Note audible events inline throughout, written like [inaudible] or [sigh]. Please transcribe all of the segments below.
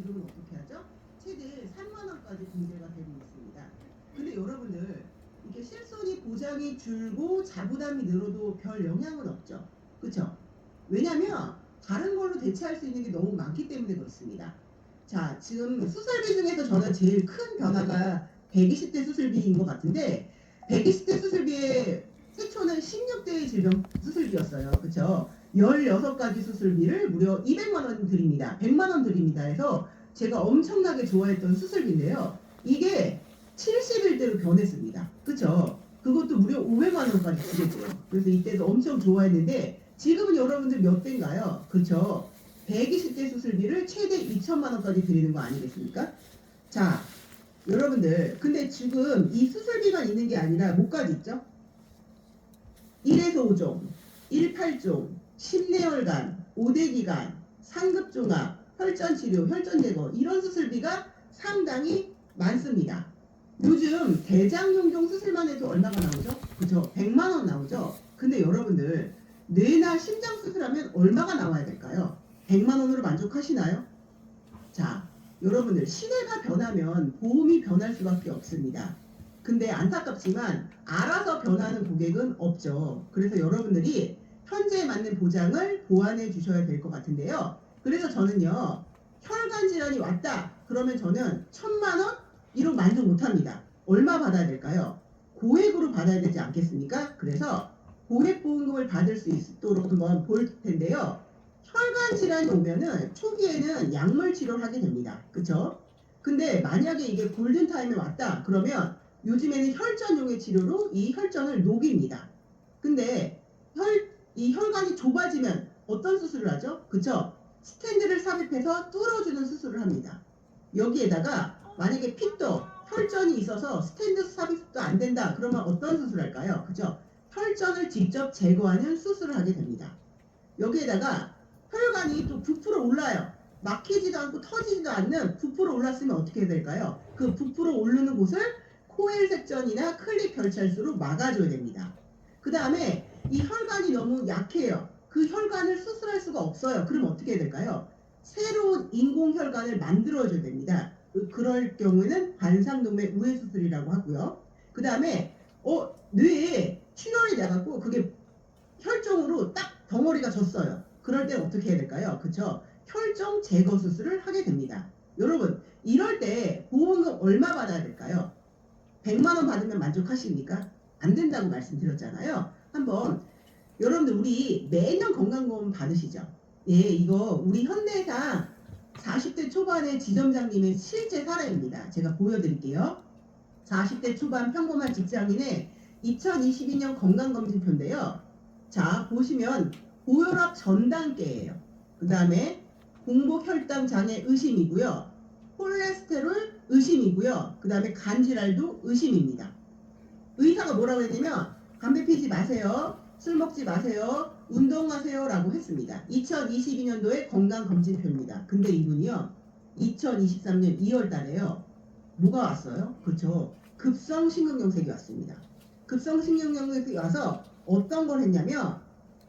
지금은 어떻게 하죠? 최대 3만 원까지 공제가 되고 있습니다. 근데 여러분들 이렇게 실손이 보장이 줄고 자부담이 늘어도 별 영향은 없죠. 그렇죠? 왜냐면 다른 걸로 대체할 수 있는 게 너무 많기 때문에 그렇습니다. 자, 지금 수술비 중에서 저는 제일 큰 변화가 120대 수술비인 것 같은데 120대 수술비의 최초는 16대 질병 수술비였어요. 그렇죠? 16가지 수술비를 무려 200만 원 드립니다. 100만 원 드립니다. 해서 제가 엄청나게 좋아했던 수술비인데요. 이게 70일대로 변했습니다. 그쵸? 그것도 무려 500만 원까지 주겠고요. 그래서 이때도 엄청 좋아했는데 지금은 여러분들 몇 대인가요? 그쵸? 120대 수술비를 최대 2천만 원까지 드리는 거 아니겠습니까? 자, 여러분들 근데 지금 이 수술비만 있는 게 아니라 뭐까지 있죠? 1에서 5종, 1, 8종, 10내혈관, 5대기관, 상급 종합, 혈전 치료, 혈전 제거 이런 수술비가 상당히 많습니다. 요즘 대장 용종 수술만 해도 얼마가 나오죠? 그죠? 100만 원 나오죠? 근데 여러분들 뇌나 심장 수술하면 얼마가 나와야 될까요? 100만 원으로 만족하시나요? 자, 여러분들 시대가 변하면 보험이 변할 수밖에 없습니다. 근데 안타깝지만 알아서 변하는 고객은 없죠. 그래서 여러분들이 현재에 맞는 보장을 보완해 주셔야 될 것 같은데요. 그래서 저는요, 혈관 질환이 왔다. 그러면 저는 천만 원? 이로 만족 못 합니다. 얼마 받아야 될까요? 고액으로 받아야 되지 않겠습니까? 그래서 고액 보험금을 받을 수 있도록 한번 볼 텐데요. 혈관 질환이 오면은 초기에는 약물 치료를 하게 됩니다. 그쵸? 근데 만약에 이게 골든타임에 왔다. 그러면 요즘에는 혈전용의 치료로 이 혈전을 녹입니다. 근데 혈, 이 혈관이 좁아지면 어떤 수술을 하죠? 그쵸? 스탠드를 삽입해서 뚫어주는 수술을 합니다. 여기에다가 만약에 핏도 혈전이 있어서 스탠드 삽입도 안 된다. 그러면 어떤 수술을 할까요? 그죠? 혈전을 직접 제거하는 수술을 하게 됩니다. 여기에다가 혈관이 또 부풀어 올라요. 막히지도 않고 터지지도 않는 부풀어 올랐으면 어떻게 해야 될까요? 그 부풀어 오르는 곳을 코엘 색전이나 클립 결찰수로 막아줘야 됩니다. 그 다음에 이 혈관이 너무 약해요. 그 혈관을 수술할 수가 없어요. 그럼 어떻게 해야 될까요? 새로운 인공 혈관을 만들어줘야 됩니다. 그- 그럴 경우에는 관상동맥 우회 수술이라고 하고요. 그 다음에 어 뇌에 출혈이 나갖고 그게 혈종으로 딱 덩어리가 졌어요. 그럴 땐 어떻게 해야 될까요? 그쵸? 혈종 제거 수술을 하게 됩니다. 여러분 이럴 때 보험금 얼마 받아야 될까요? 100만 원 받으면 만족하십니까? 안 된다고 말씀드렸잖아요. 한번 여러분들 우리 매년 건강보험 받으시죠? 예, 이거 우리 현대사 40대 초반의 지점장님의 실제 사례입니다. 제가 보여드릴게요. 40대 초반 평범한 직장인의 2022년 건강검진표인데요. 자, 보시면 고혈압 전 단계예요. 그 다음에 공복 혈당 장애 의심이고요. 콜레스테롤 의심이고요. 그 다음에 간질환도 의심입니다. 의사가 뭐라고 했냐면 담배 피지 마세요. 술 먹지 마세요. 운동하세요. 라고 했습니다. 2022년도의 건강검진표입니다. 근데 이분이요. 2023년 2월 달에요. 뭐가 왔어요? 그렇죠. 급성심근경색이 왔습니다. 급성심근경색이 와서 어떤 걸 했냐면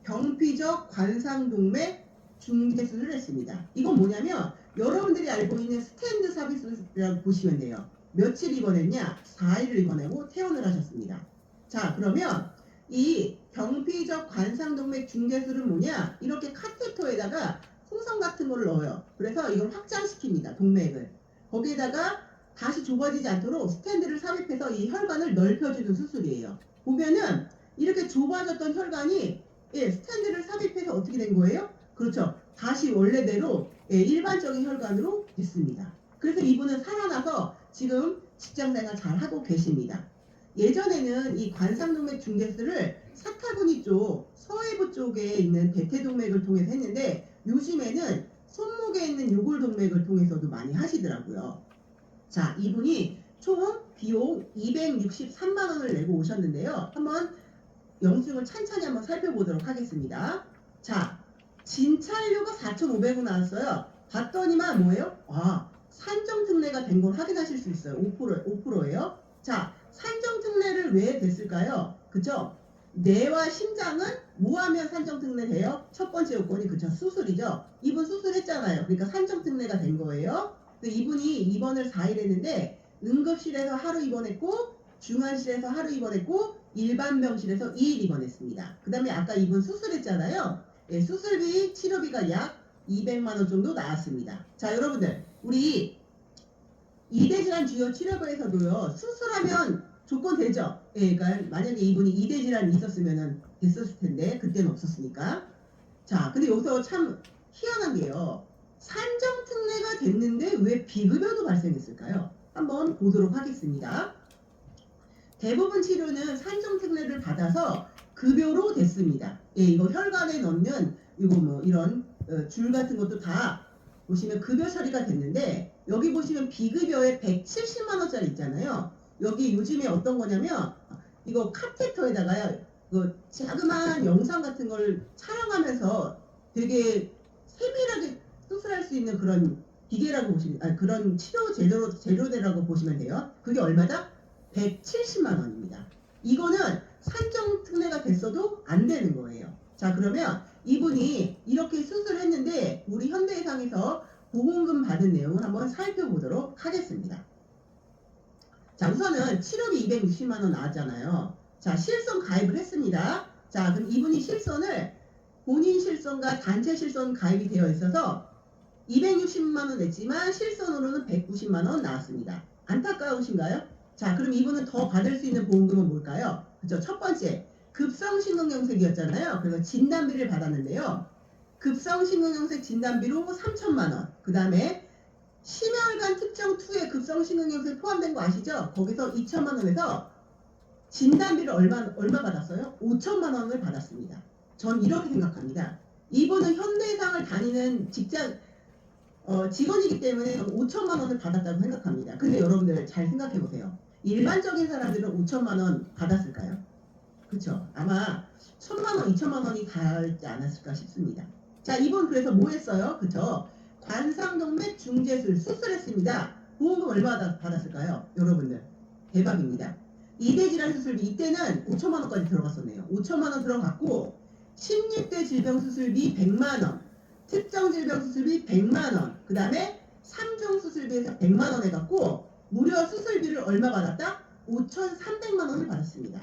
병피적 관상동맥 중개수술을 했습니다. 이건 뭐냐면 여러분들이 알고 있는 스탠드 삽입술이라고 보시면 돼요. 며칠 입원했냐? 4일을 입원하고 퇴원을 하셨습니다. 자, 그러면 이 병피적 관상동맥 중개술은 뭐냐? 이렇게 카테터에다가 풍선 같은 걸 넣어요. 그래서 이걸 확장시킵니다. 동맥을. 거기에다가 다시 좁아지지 않도록 스탠드를 삽입해서 이 혈관을 넓혀주는 수술이에요. 보면은 이렇게 좁아졌던 혈관이 예, 스탠드를 삽입해서 어떻게 된 거예요? 그렇죠. 다시 원래대로 예, 일반적인 혈관으로 됐습니다. 그래서 이분은 살아나서 지금 직장생활 잘 하고 계십니다. 예전에는 이 관상동맥 중개술을 사타구니 쪽, 서해부 쪽에 있는 대퇴동맥을 통해서 했는데 요즘에는 손목에 있는 요골동맥을 통해서도 많이 하시더라고요. 자, 이분이 총 비용 263만 원을 내고 오셨는데요. 한번 영수증을 찬찬히 한번 살펴보도록 하겠습니다. 자, 진찰료가 4,500원 나왔어요. 봤더니만 뭐예요? 아, 산정 특례가 된 걸 확인하실 수 있어요. 5% 5%예요. 자, 산정특례를 왜 됐을까요? 그죠? 뇌와 심장은 뭐 하면 산정특례 돼요? 첫 번째 요건이 그죠? 수술이죠. 이분 수술했잖아요. 그러니까 산정특례가 된 거예요. 근데 이분이 입원을 4일 했는데 응급실에서 하루 입원했고 중환실에서 하루 입원했고 일반 병실에서 2일 입원했습니다. 그 다음에 아까 이분 수술했잖아요. 예, 수술비, 치료비가 약 200만 원 정도 나왔습니다. 자, 여러분들, 우리 이대질환 주요 치료부에서도요, 수술하면 조건 되죠? 예, 그러니까 만약에 이분이 이대질환이 있었으면 됐었을 텐데, 그때는 없었으니까. 자, 근데 여기서 참 희한한 게요. 산정 특례가 됐는데 왜 비급여도 발생했을까요? 한번 보도록 하겠습니다. 대부분 치료는 산정 특례를 받아서 급여로 됐습니다. 예, 이거 혈관에 넣는 이거 뭐 이런 어, 줄 같은 것도 다 보시면 급여 처리가 됐는데 여기 보시면 비급여에 170만 원짜리 있잖아요. 여기 요즘에 어떤 거냐면 이거 카테터에다가요. 그 자그마한 영상 같은 걸 촬영하면서 되게 세밀하게 수술할 수 있는 그런 기계라고 보시면 아 그런 치료 재료 재료대라고 보시면 돼요. 그게 얼마다? 170만 원입니다. 이거는 산정 특례가 됐어도 안 되는 거예요. 자 그러면 이분이 이렇게 수술했는데 우리 현대해상에서 보험금 받은 내용을 한번 살펴보도록 하겠습니다. 자 우선은 치료비 260만 원 나왔잖아요. 자 실손 가입을 했습니다. 자 그럼 이분이 실손을 본인 실손과 단체 실손 가입이 되어 있어서 260만 원 냈지만 실손으로는 190만 원 나왔습니다. 안타까우신가요? 자, 그럼 이분은 더 받을 수 있는 보험금은 뭘까요? 그죠? 첫 번째, 급성심근경색이었잖아요. 그래서 진단비를 받았는데요. 급성심근경색 진단비로 3천만 원. 그 다음에 심혈관 특정 2에 급성심근경색 포함된 거 아시죠? 거기서 2천만 원에서 진단비를 얼마 얼마 받았어요? 5천만 원을 받았습니다. 전 이렇게 생각합니다. 이분은 현대상을 다니는 직장 어, 직원이기 때문에 5천만 원을 받았다고 생각합니다. 근데 여러분들 잘 생각해 보세요. 일반적인 사람들은 5천만 원 받았을까요? 그쵸? 아마 1천만 원, 2천만 원이 닿지 않았을까 싶습니다. 자, 이분 그래서 뭐 했어요? 그쵸? 관상동맥 중재술 수술했습니다. 보험금 얼마 받- 받았을까요? 여러분들. 대박입니다. 이대질환 수술비 이때는 5천만 원까지 들어갔었네요. 5천만 원 들어갔고 16대 질병 수술비 100만 원, 특정 질병 수술비 100만 원, 그 다음에 3종 수술비에서 100만 원 해갖고 무려 수술비를 얼마 받았다? 5,300만 원을 받았습니다.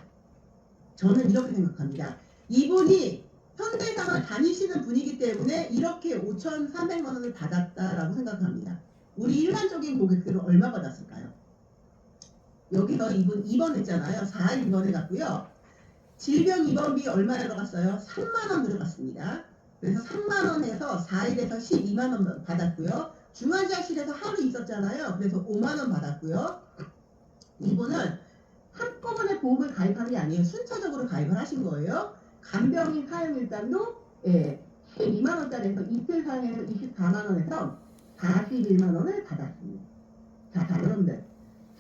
저는 이렇게 생각합니다. 이분이 현대상을 다니시는 분이기 때문에 이렇게 5,300만 원을 받았다라고 생각합니다. 우리 일반적인 고객들은 얼마 받았을까요? 여기서 이분 입원했잖아요. 4일 입원해갖고요. 질병 입원비 얼마 들어갔어요? 3만 원 들어갔습니다. 그래서 3만 원에서 4일에서 12만 원 받았고요. 중환자실에서 하루 있었잖아요. 그래서 5만 원 받았고요. 이분은 한꺼번에 보험을 가입한 게 아니에요. 순차적으로 가입을 하신 거예요. 간병인 사용일당도 예, 12만 원짜리에서 이틀 사용에서 24만 원에서 41만 원을 받았습니다. 자, 자 여러분들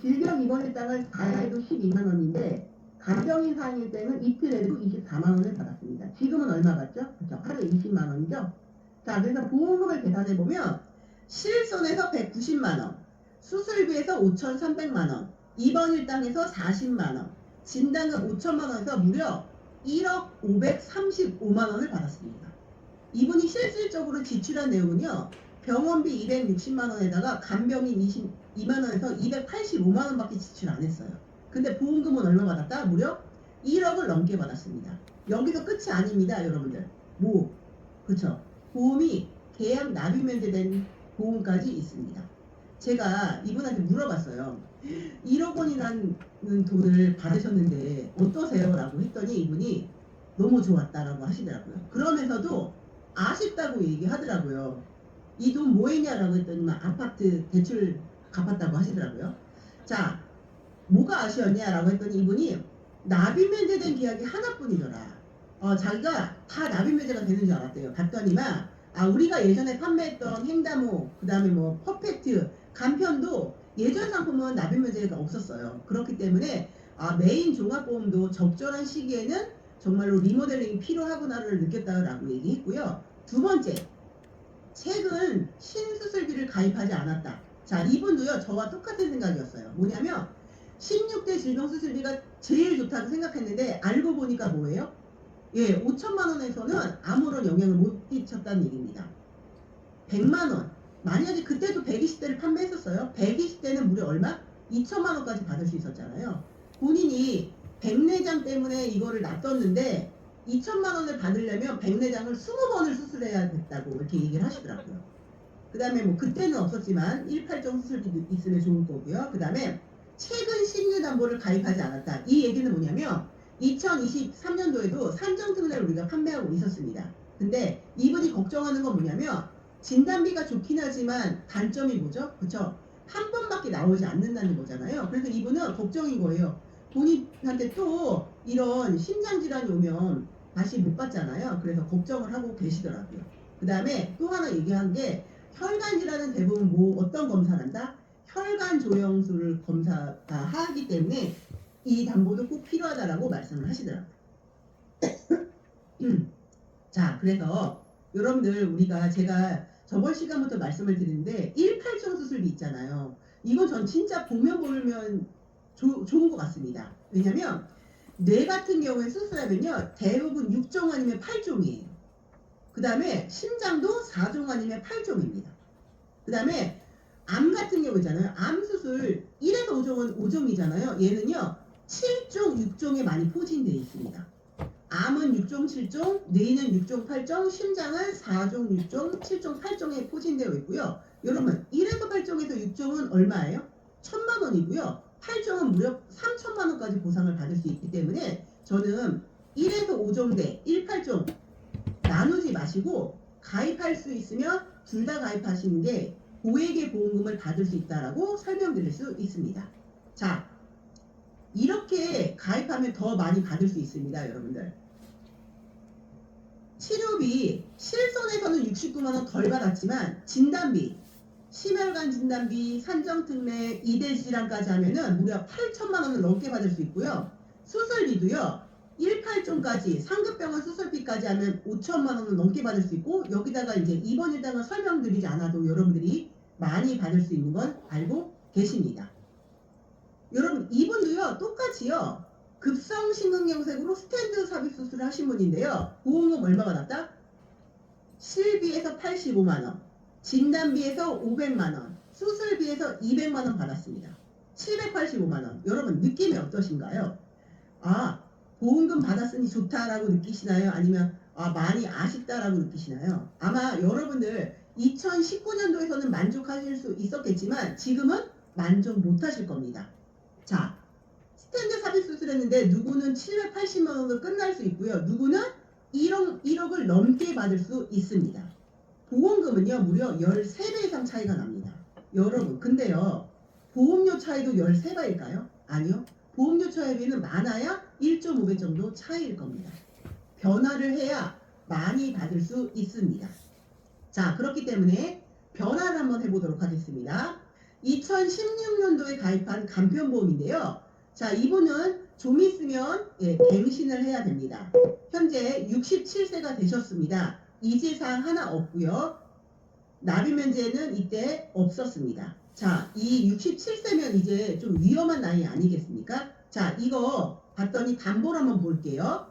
질병 입원일당을 다 해도 12만 원인데 간병인 사용일 때는 이틀에도 24만 원을 받았습니다. 지금은 얼마 받죠? 그렇죠. 하루에 20만 원이죠. 자, 그래서 보험금을 계산해 보면 실손에서 190만 원, 수술비에서 5,300만 원, 입원 일당에서 40만 원, 진단금 5천만 원에서 무려 1억 535만 원을 받았습니다. 이분이 실질적으로 지출한 내용은요. 병원비 260만 원에다가 간병인 22만 원에서 285만 원밖에 지출 안 했어요. 근데 보험금은 얼마 받았다? 무려 1억을 넘게 받았습니다. 여기서 끝이 아닙니다, 여러분들. 뭐, 그쵸? 보험이 계약 납입 면제된 보험까지 있습니다. 제가 이분한테 물어봤어요. 1억 원이라는 돈을 받으셨는데 어떠세요? 라고 했더니 이분이 너무 좋았다라고 하시더라고요. 그러면서도 아쉽다고 얘기하더라고요. 이 돈 뭐 했냐라고 했더니 아파트 대출 갚았다고 하시더라고요. 자, 뭐가 아쉬웠냐라고 했더니 이분이 납입 면제된 계약이 하나뿐이더라. 어, 자기가 다 납입 면제가 되는 줄 알았대요. 봤더니만 아 우리가 예전에 판매했던 횡다모 그다음에 뭐 퍼펙트 간편도 예전 상품은 납입 면제가 없었어요. 그렇기 때문에 아 메인 종합보험도 적절한 시기에는 정말로 리모델링이 필요하구나를 느꼈다라고 얘기했고요. 두 번째, 최근 신수술비를 가입하지 않았다. 자, 이분도요, 저와 똑같은 생각이었어요. 뭐냐면, 16대 질병 수술비가 제일 좋다고 생각했는데, 알고 보니까 뭐예요? 예, 5천만 원에서는 아무런 영향을 못 끼쳤다는 얘기입니다. 100만 원, 만약에 그때도 120대를 판매했었어요. 120대는 무려 얼마? 2천만 원까지 받을 수 있었잖아요. 본인이 백내장 때문에 이거를 놔뒀는데 2천만 원을 받으려면 백내장을 20번을 수술해야 됐다고 이렇게 얘기를 하시더라고요. 그 다음에 뭐 그때는 없었지만 1팔종 수술비 있으면 좋을 거고요. 그 다음에 최근 신규담보를 가입하지 않았다. 이 얘기는 뭐냐면 2023년도에도 산정특례를 우리가 판매하고 있었습니다. 근데 이분이 걱정하는 건 뭐냐면 진단비가 좋긴 하지만 단점이 뭐죠? 그쵸? 한 번밖에 나오지 않는다는 거잖아요. 그래서 이분은 걱정인 거예요. 본인한테 또 이런 심장질환이 오면 다시 못 받잖아요. 그래서 걱정을 하고 계시더라고요. 그 다음에 또 하나 얘기한 게 혈관 질환은 대부분 뭐 어떤 검사를 한다? 혈관 조영술을 검사가 하기 때문에 이 담보도 꼭 필요하다라고 말씀을 하시더라고요. 음. [clears throat] 자, 그래서 여러분들 우리가 제가 저번 시간부터 말씀을 드리는데 1팔종 수술비 있잖아요. 이건 전 진짜 보면 보면 조- 좋은 것 같습니다. 왜냐면 뇌 같은 경우에 수술하면요 대부분 6종 아니면 8종이에요. 그 다음에 심장도 4종 아니면 8종입니다. 그 다음에 암 같은 경우 있잖아요. 암 수술 1에서 5종은 5종이잖아요. 얘는요 7종, 6종에 많이 포진되어 있습니다. 암은 6종, 7종, 뇌는 6종, 8종, 심장은 4종, 6종, 7종, 8종에 포진되어 있고요. 여러분 1에서 8종에서 6종은 얼마예요? 1천만 원이고요. 8종은 무려 3천만 원까지 보상을 받을 수 있기 때문에 저는 1에서 5종 대 1, 8종 나누지 마시고 가입할 수 있으면 둘 다 가입하시는 게 고액의 보험금을 받을 수 있다라고 설명드릴 수 있습니다. 자, 이렇게 가입하면 더 많이 받을 수 있습니다, 여러분들. 치료비 실손에서는 69만 원 덜 받았지만 진단비 심혈관 진단비, 산정특례, 이대 질환까지 하면은 무려 8천만 원을 넘게 받을 수 있고요. 수술비도요. 1팔종까지 상급병원 수술비까지 하면 5천만 원을 넘게 받을 수 있고 여기다가 이제 입원 일당은 설명드리지 않아도 여러분들이 많이 받을 수 있는 건 알고 계십니다. 여러분 이분도요 똑같이요 급성 심근경색으로 스탠드 삽입 수술을 하신 분인데요 보험금 얼마 받았다? 실비에서 85만 원, 진단비에서 500만 원, 수술비에서 200만 원 받았습니다. 785만 원. 여러분 느낌이 어떠신가요? 아 보험금 받았으니 좋다라고 느끼시나요? 아니면 아 많이 아쉽다라고 느끼시나요? 아마 여러분들 2019년도에서는 만족하실 수 있었겠지만 지금은 만족 못하실 겁니다. 자 스탠드 삽입 수술했는데 누구는 780만 원으로 끝날 수 있고요. 누구는 1억, 1억을 넘게 받을 수 있습니다. 보험금은요, 무려 13배 이상 차이가 납니다. 여러분, 근데요, 보험료 차이도 13배일까요? 아니요. 보험료 차이비는 많아야 1.5배 정도 차이일 겁니다. 변화를 해야 많이 받을 수 있습니다. 자, 그렇기 때문에 변화를 한번 해보도록 하겠습니다. 2016년도에 가입한 간편보험인데요. 자, 이분은 좀 있으면 예, 갱신을 해야 됩니다. 현재 67세가 되셨습니다. 이재사항 하나 없고요. 납입 면제는 이때 없었습니다. 자, 이 67세면 이제 좀 위험한 나이 아니겠습니까? 자, 이거 봤더니 담보를 한번 볼게요.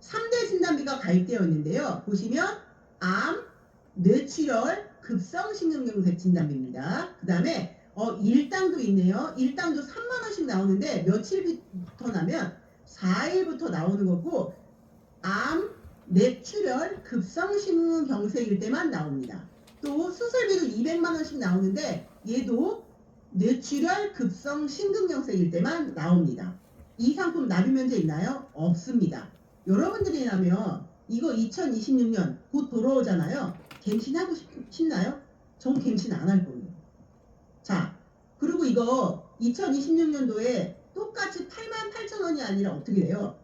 3대 진단비가 가입되어 있는데요. 보시면 암, 뇌출혈, 급성심근경색 진단비입니다. 그 다음에 어, 일당도 있네요. 일당도 3만 원씩 나오는데 며칠부터 나면 4일부터 나오는 거고 암, 뇌출혈, 급성심근경색일 때만 나옵니다. 또 수술비도 200만 원씩 나오는데 얘도 뇌출혈, 급성심근경색일 때만 나옵니다. 이 상품 납입 면제 있나요? 없습니다. 여러분들이라면 이거 2026년 곧 돌아오잖아요. 갱신하고 싶, 싶나요? 전 갱신 안 할 거예요. 자, 그리고 이거 2026년도에 똑같이 8만 8천 원이 아니라 어떻게 돼요?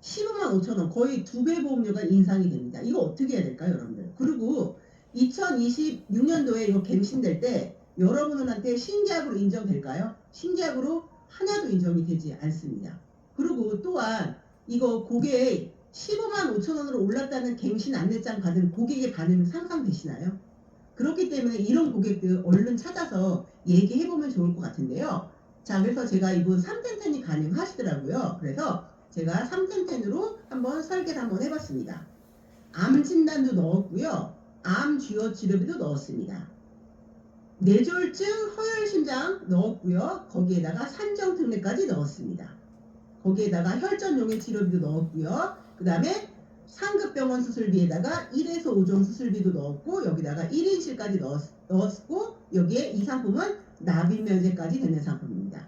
15만 5천 원, 거의 두 배 보험료가 인상이 됩니다. 이거 어떻게 해야 될까요, 여러분들? 그리고 2026년도에 이거 갱신될 때 여러분들한테 신계약으로 인정될까요? 신계약으로 하나도 인정이 되지 않습니다. 그리고 또한 이거 고객 15만 5천 원으로 올랐다는 갱신 안내장 받은 고객의 반응 상상되시나요? 그렇기 때문에 이런 고객들 얼른 찾아서 얘기해보면 좋을 것 같은데요. 자, 그래서 제가 이분 3텐텐이 가능하시더라고요. 그래서 제가 3텐텐으로 한번 설계를 한번 해봤습니다. 암 진단도 넣었고요. 암 주요 치료비도 넣었습니다. 뇌졸중 허혈심장 넣었고요. 거기에다가 산정특례까지 넣었습니다. 거기에다가 혈전용의 치료비도 넣었고요. 그 다음에 상급 병원 수술비에다가 1에서 5종 수술비도 넣었고 여기다가 1인실까지 넣었, 넣었 고 여기에 이 상품은 납입 면제까지 되는 상품입니다.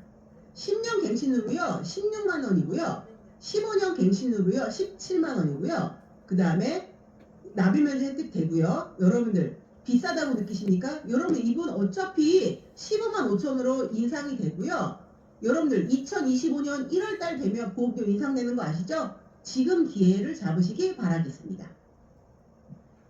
10년 갱신으로요 16만 원이고요. 15년 갱신으로요 17만 원이고요. 그 다음에 납입 면제 혜택 되고요. 여러분들 비싸다고 느끼십니까? 여러분들 이분 어차피 15만 5천으로 인상이 되고요. 여러분들 2025년 1월달 되면 보험료 인상되는 거 아시죠? 지금 기회를 잡으시기 바라겠습니다.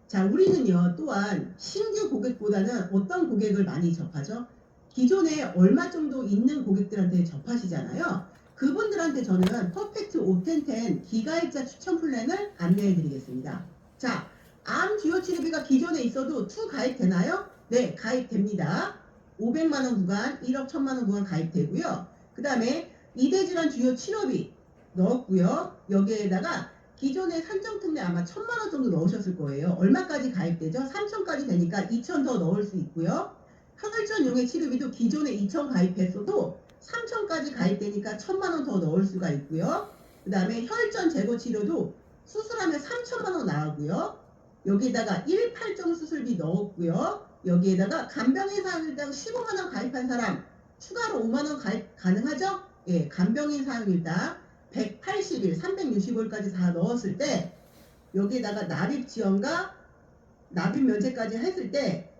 자, 우리는요, 또한 신규 고객보다는 어떤 고객을 많이 접하죠? 기존에 얼마 정도 있는 고객들한테 접하시잖아요. 그분들한테 저는 퍼펙트 오텐텐 기가입자 추천 플랜을 안내해 드리겠습니다. 자, 암 주요 치료비가 기존에 있어도 투 가입되나요? 네, 가입됩니다. 500만 원 구간, 1억 1000만 원 구간 가입되고요. 그 다음에 이대 질환 주요 치료비 넣었고요. 여기에다가 기존의 산정특례 아마 1000만 원 정도 넣으셨을 거예요. 얼마까지 가입되죠? 3000까지 되니까 2000더 넣을 수 있고요. 혈전용의 치료비도 기존에 2000 가입했어도 3000까지 가입되니까 1000만 원 더 넣을 수가 있고요. 그 다음에 혈전 제거 치료도 수술하면 3천만 원 나오고요. 여기에다가 18종 수술비 넣었고요. 여기에다가 간병인 사용일당 15만 원 가입한 사람 추가로 5만 원 가입 가능하죠? 예, 간병인 사용일당 180일, 365일까지 다 넣었을 때 여기에다가 납입 지원과 납입 면제까지 했을 때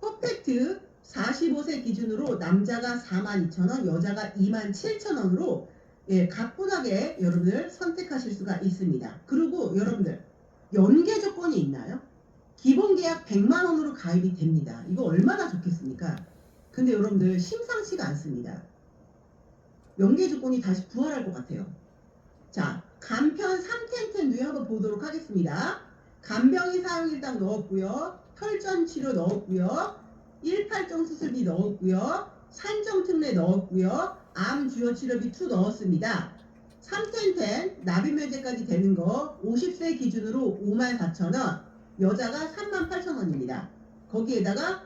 퍼펙트 45세 기준으로 남자가 42,000원, 여자가 27,000원으로 예, 가뿐하게 여러분들 선택하실 수가 있습니다. 그리고 여러분들 연계 조건이 있나요? 기본 계약 100만 원으로 가입이 됩니다. 이거 얼마나 좋겠습니까? 근데 여러분들 심상치가 않습니다. 연계 조건이 다시 부활할 것 같아요. 자, 간편 3텐텐 도 한번 보도록 하겠습니다. 간병인 사용일당 넣었고요. 혈전 치료 넣었고요. 18종 수술비 넣었고요. 산정특례 넣었고요. 암 주요 치료비 2 넣었습니다. 3텐텐 납입 면제까지 되는 거 50세 기준으로 54,000원, 여자가 38,000원입니다. 거기에다가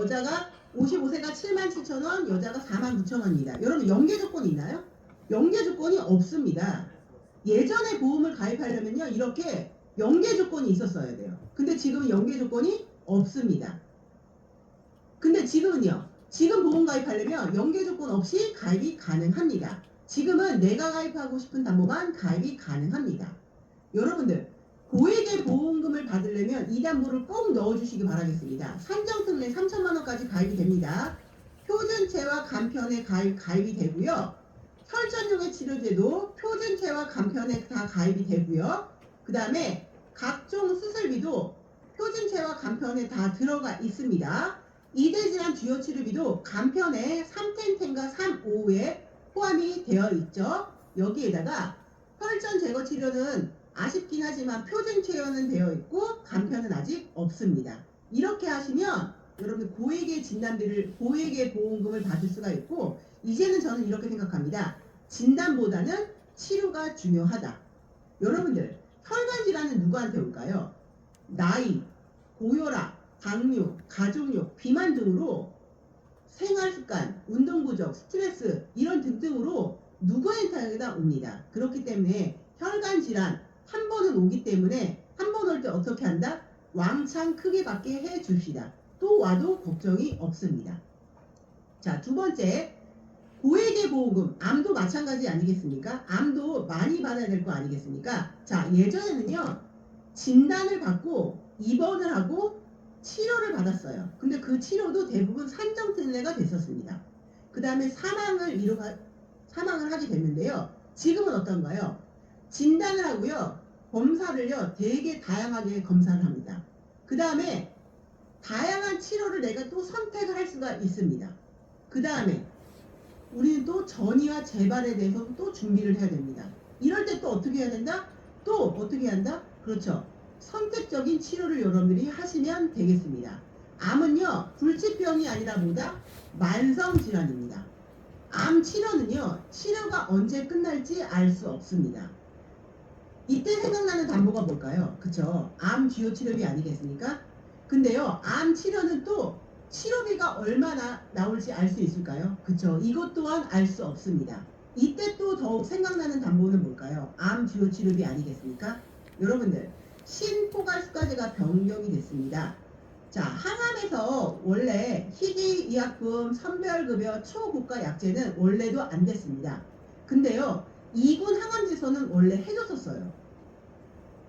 여자가 55세가 77,000원, 여자가 49,000원입니다. 여러분 연계 조건이 있나요? 연계 조건이 없습니다. 예전에 보험을 가입하려면요 이렇게 연계 조건이 있었어야 돼요. 근데 지금은 연계 조건이 없습니다. 근데 지금은요. 지금 보험 가입하려면 연계 조건 없이 가입이 가능합니다. 지금은 내가 가입하고 싶은 담보만 가입이 가능합니다. 여러분들 고액의 보험금을 받으려면 이 담보를 꼭 넣어주시기 바라겠습니다. 산정특례 3천만 원까지 가입이 됩니다. 표준체와 간편에 가입, 가입이 되고요. 혈전용의 치료제도 표준체와 간편에 다 가입이 되고요. 그 다음에 각종 수술비도 표준체와 간편에 다 들어가 있습니다. 이대질환 주요 치료비도 간편에 3텐텐과 3,5에 포함이 되어 있죠. 여기에다가 혈전 제거 치료는 아쉽긴 하지만 표준 체어는 되어 있고 간편은 아직 없습니다. 이렇게 하시면 여러분 고액의 진단비를 고액의 보험금을 받을 수가 있고 이제는 저는 이렇게 생각합니다. 진단보다는 치료가 중요하다. 여러분들 혈관 질환은 누구한테 올까요? 나이, 고혈압, 당뇨, 가족력, 비만 등으로 생활 습관, 운동 부족, 스트레스 이런 등등으로 누구한테나 옵니다. 그렇기 때문에 혈관 질환 한 번은 오기 때문에 한 번 올 때 어떻게 한다? 왕창 크게 받게 해 줍시다. 또 와도 걱정이 없습니다. 자, 두 번째. 고액의 보험금, 암도 마찬가지 아니겠습니까? 암도 많이 받아야 될 거 아니겠습니까? 자, 예전에는요, 진단을 받고 입원을 하고 치료를 받았어요. 근데 그 치료도 대부분 산정특례가 됐었습니다. 그 다음에 사망을 이루가, 사망을 하게 됐는데요. 지금은 어떤가요? 진단을 하고요. 검사를요. 되게 다양하게 검사를 합니다. 그 다음에 다양한 치료를 내가 또 선택을 할 수가 있습니다. 그 다음에 우리는 또 전이와 재발에 대해서 또 준비를 해야 됩니다. 이럴 때 또 어떻게 해야 된다? 또 어떻게 한다? 그렇죠. 선택적인 치료를 여러분들이 하시면 되겠습니다. 암은요 불치병이 아니라 뭐다 만성 질환입니다. 암 치료는요 치료가 언제 끝날지 알 수 없습니다. 이때 생각나는 담보가 뭘까요? 그쵸? 암 주요 치료비 아니겠습니까? 근데요 암 치료는 또 치료비가 얼마나 나올지 알 수 있을까요? 그쵸? 이것 또한 알 수 없습니다. 이때 또 더욱 생각나는 담보는 뭘까요? 암 주요 치료비 아니겠습니까? 여러분들 신포괄수가제가 변경이 됐습니다. 자, 항암에서 원래 희귀의약품 선별급여 초고가 약제는 원래도 안 됐습니다. 근데요, 2군 항암제소는 원래 해줬었어요.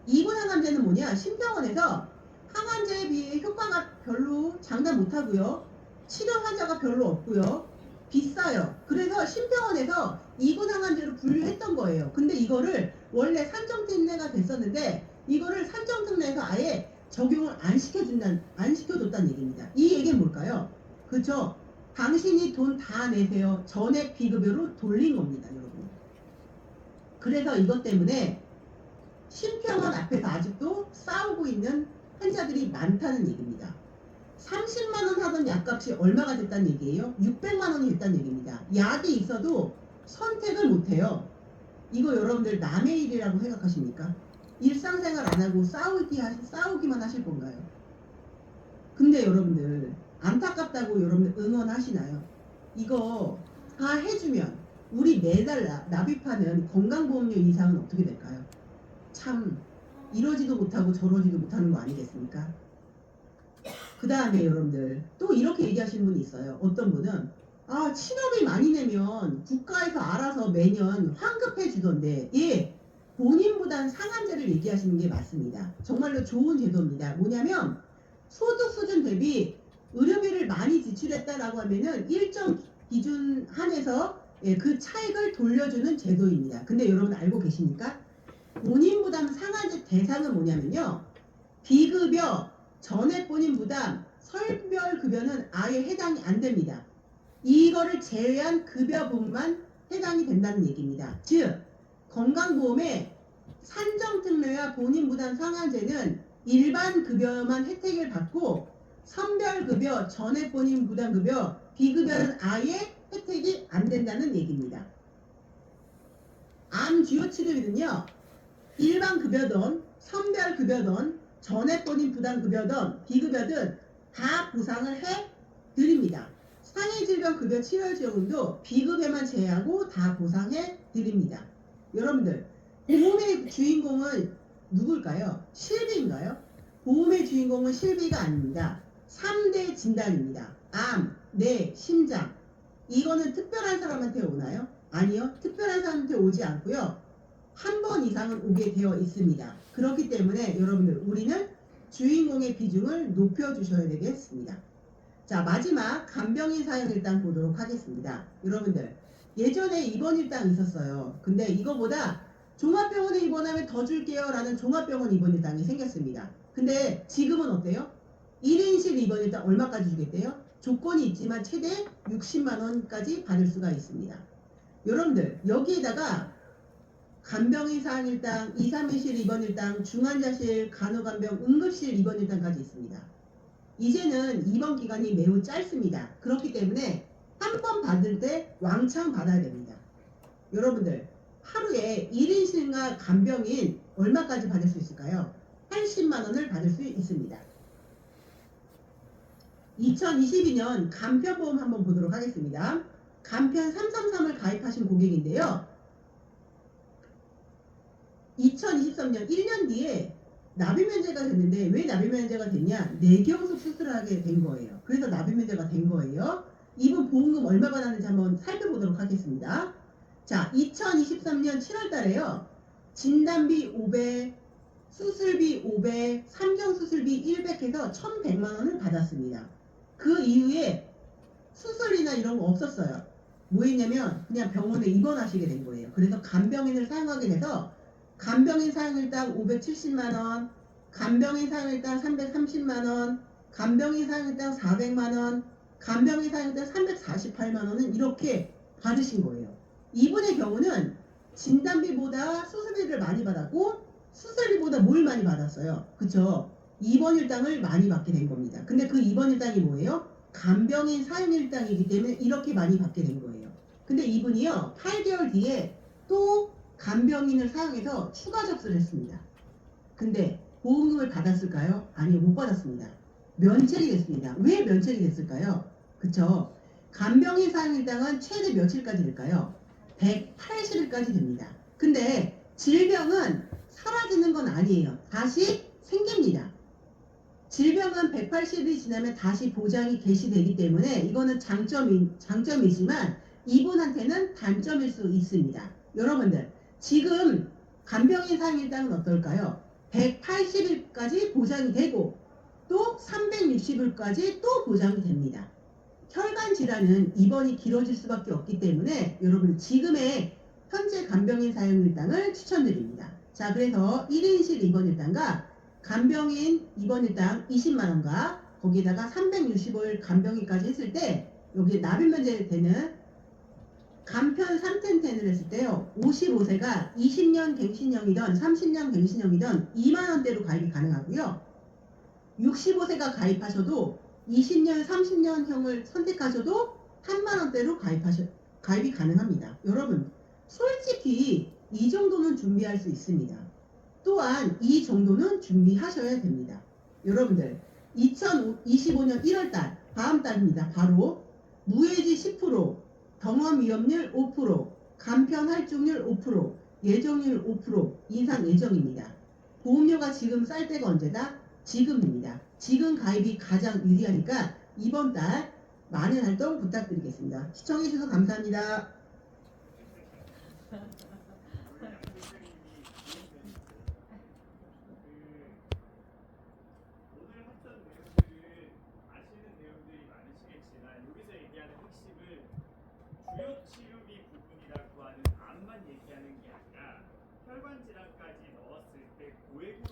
2군 항암제는 뭐냐? 신병원에서 항암제에 비해 효과가 별로 장담 못하고요. 치료 환자가 별로 없고요. 비싸요. 그래서 신병원에서 2군 항암제로 분류했던 거예요. 근데 이거를 원래 산정특례가 됐었는데 이거를 산정특례에서 아예 적용을 안 시켜준다는 안 시켜줬다는 얘기입니다. 이 얘기는 뭘까요? 그렇죠? 당신이 돈 다 내세요. 전액 비급여로 돌린 겁니다, 여러분. 그래서 이것 때문에 신평원 앞에서 아직도 싸우고 있는 환자들이 많다는 얘기입니다. 30만 원 하던 약값이 얼마가 됐다는 얘기예요? 600만 원이 됐다는 얘기입니다. 약이 있어도 선택을 못 해요. 이거 여러분들 남의 일이라고 생각하십니까? 일상생활 안 하고 싸우기 하, 싸우기만 하실 건가요? 근데 여러분들 안타깝다고 여러분들 응원하시나요? 이거 다 해주면 우리 매달 나- 납입하는 건강보험료 이상은 어떻게 될까요? 참 이러지도 못하고 저러지도 못하는 거 아니겠습니까? 그 다음에 여러분들 또 이렇게 얘기하시는 분이 있어요. 어떤 분은 아 치료비 많이 내면 국가에서 알아서 매년 환급해 주던데 예 본인보단 상한제를 얘기하시는 게 맞습니다. 정말로 좋은 제도입니다. 뭐냐면 소득 수준 대비 의료비를 많이 지출했다라고 하면은 일정 기준 한에서 예, 그 차익을 돌려주는 제도입니다. 근데 여러분 알고 계십니까? 본인 부담 상한제 대상은 뭐냐면요. 비급여, 전액 본인 부담, 설별 급여는 아예 해당이 안 됩니다. 이거를 제외한 급여 부분만 해당이 된다는 얘기입니다. 즉 건강보험의 산정특례와 본인 부담 상한제는 일반 급여만 혜택을 받고 선별급여, 전액 본인 부담급여, 비급여는 아예 혜택이 안 된다는 얘기입니다. 암 주요 치료비는요, 일반 급여든, 선별 급여든, 전액 본인 부담 급여든, 비급여든 다 보상을 해 드립니다. 상해 질병 급여 치료 지원금도 비급여만 제외하고 다 보상해 드립니다. 여러분들, 보험의 주인공은 누굴까요? 실비인가요? 보험의 주인공은 실비가 아닙니다. 3대 진단입니다. 암, 뇌, 심장. 이거는 특별한 사람한테 오나요? 아니요. 특별한 사람한테 오지 않고요. 한 번 이상은 오게 되어 있습니다. 그렇기 때문에 여러분들 우리는 주인공의 비중을 높여주셔야 되겠습니다. 자 마지막 간병인 사연 일단 보도록 하겠습니다. 여러분들 예전에 입원 일당 있었어요. 근데 이거보다 종합병원에 입원하면 더 줄게요 라는 종합병원 입원 일당이 생겼습니다. 근데 지금은 어때요? 1인실 입원 일당 얼마까지 주겠대요? 조건이 있지만 최대 60만 원까지 받을 수가 있습니다. 여러분들 여기에다가 간병인 사항 일당, 2, 3인실 입원 일당, 중환자실, 간호간병, 응급실 입원 일당까지 있습니다. 이제는 입원 기간이 매우 짧습니다. 그렇기 때문에 한 번 받을 때 왕창 받아야 됩니다. 여러분들 하루에 1인실과 간병인 얼마까지 받을 수 있을까요? 80만 원을 받을 수 있습니다. 2022년 간편보험 한번 보도록 하겠습니다. 간편 333을 가입하신 고객인데요. 2023년 1년 뒤에 납입 면제가 됐는데 왜 납입 면제가 됐냐? 뇌경색 수술을 하게 된 거예요. 그래서 납입 면제가 된 거예요. 이분 보험금 얼마 받았는지 한번 살펴보도록 하겠습니다. 자, 2023년 7월 달에요. 진단비 500, 수술비 500, 삼정 수술비 100 해서 1,100만 원을 받았습니다. 그 이후에 수술이나 이런 거 없었어요. 뭐 했냐면 그냥 병원에 입원하시게 된 거예요. 그래서 간병인을 사용하게 돼서 간병인 사용일당 570만 원, 간병인 사용일당 330만 원, 간병인 사용일당 400만 원, 간병인 사용일당 348만 원은 이렇게 받으신 거예요. 이분의 경우는 진단비보다 수술비를 많이 받았고 수술비보다 뭘 많이 받았어요? 그쵸? 입원 일당을 많이 받게 된 겁니다. 근데 그 입원 일당이 뭐예요? 간병인 사용 일당이기 때문에 이렇게 많이 받게 된 거예요. 근데 이분이요, 8개월 뒤에 또 간병인을 사용해서 추가 접수를 했습니다. 근데 보험금을 받았을까요? 아니요, 못 받았습니다. 면책이 됐습니다. 왜 면책이 됐을까요? 그쵸? 간병인 사용 일당은 최대 며칠까지 될까요? 180일까지 됩니다. 근데 질병은 사라지는 건 아니에요. 다시 생깁니다. 질병은 180일이 지나면 다시 보장이 개시되기 때문에 이거는 장점이, 장점이지만 이분한테는 단점일 수 있습니다. 여러분들, 지금 간병인 사용일당은 어떨까요? 180일까지 보장이 되고 또 360일까지 또 보장이 됩니다. 혈관 질환은 입원이 길어질 수밖에 없기 때문에 여러분 지금의 현재 간병인 사용 일당을 추천드립니다. 자, 그래서 1인실 입원 일당과 간병인 입원 일당 20만원과 거기다가 360일 간병인까지 했을 때 여기 납입 면제 되는 간편 3텐텐을 했을 때요 55세가 20년 갱신형이던 30년 갱신형이던 2만원대로 가입이 가능하고요 65세가 가입하셔도 20년 30년형을 선택하셔도 3만원대로 가입하셔 가입이 가능합니다 여러분 솔직히 이 정도는 준비할 수 있습니다. 또한 이 정도는 준비하셔야 됩니다. 여러분들 2025년 1월달 다음 달입니다. 바로 무해지 10%, 병원 위험률 5%, 간편 할증률 5%, 예정률 5% 인상 예정입니다. 보험료가 지금 쌀 때가 언제다? 지금입니다. 지금 가입이 가장 유리하니까 이번 달 많은 활동 부탁드리겠습니다. 시청해주셔서 감사합니다. [laughs]